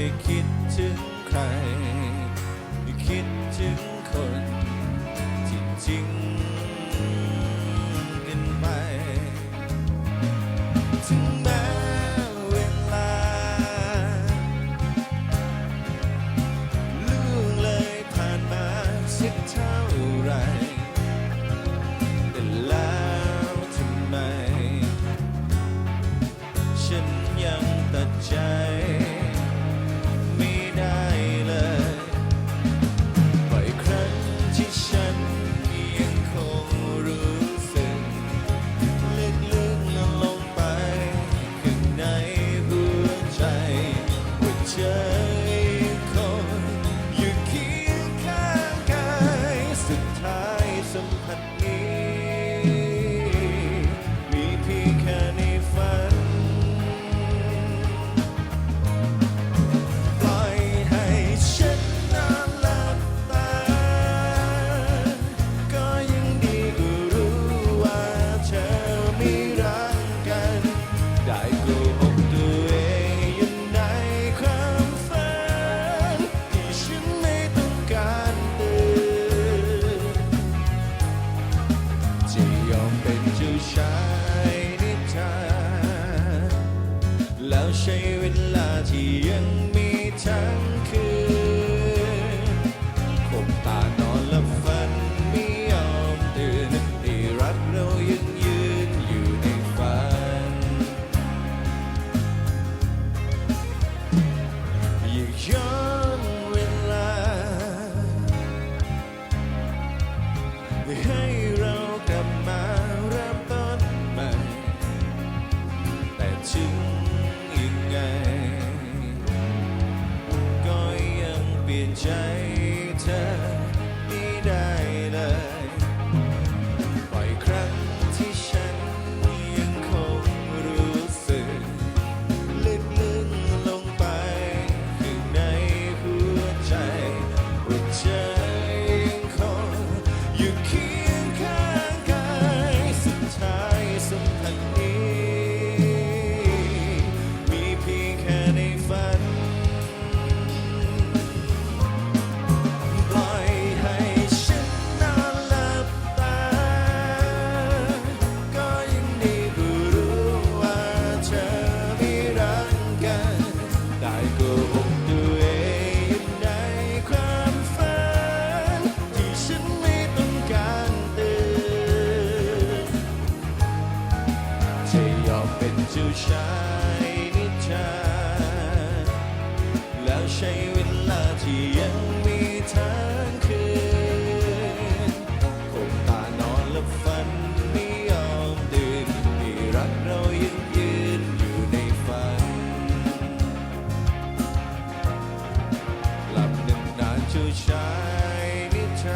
้คิดถึงใคร คิดถึงคนจริง ช้เวลาที่ยังมีทั้งคืนคบตานอนหละฝันไม่ยอมตื่นที่รักเรายังยืนอยู่ในฝันอยากย้อน ใจเธอไม่ได้เลยบ่ครั้งที่ฉันยังคงรู้สึกลึกลึกลงไปข้าในหัวใจหัวใจ ชายในใจแล้วใช้เวลาที่ยังมีทางคืนคงตานอนหลัฝันไม่ยอมตื่นมีรักเรายังยืนอยู่ในฝันหลับหนึ่งนานจ้าชายในใจ